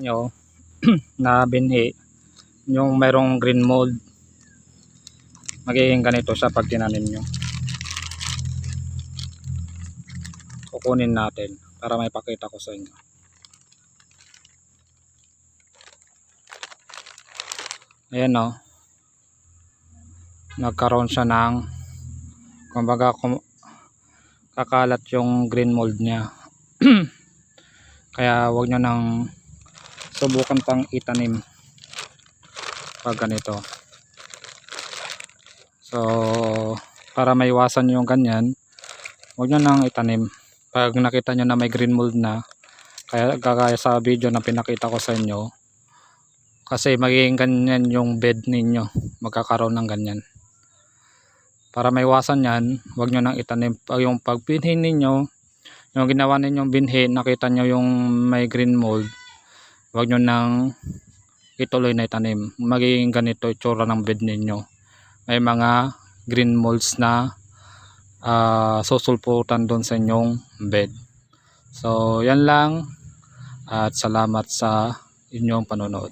nyo na binhi yung mayroong green mold magiging ganito siya pag tinanim nyo. Kukunin natin para may pakita ko sa inyo. Ayan o nagkaroon siya ng kumbaga kum kakalat yung green mold niya. Kaya wag nyo nang subukan pang itanim pag ganito. So para maiwasan yung ganyan wag nyo nang itanim. Pag nakita nyo na may green mold na kaya gagaya sa video na pinakita ko sa inyo kasi magiging ganyan yung bed ninyo. Magkakaroon ng ganyan. Para maiwasan yan wag nyo nang itanim. Pag yung pagpinhin ninyo yung ginawa ninyong binhi nakita nyo yung may green mold wag nyo nang ituloy na itanim. Magiging ganito itsura ng bed ninyo. May mga green molds na ah, susulputan doon sa inyong bed. So yan lang. At salamat sa inyong panonood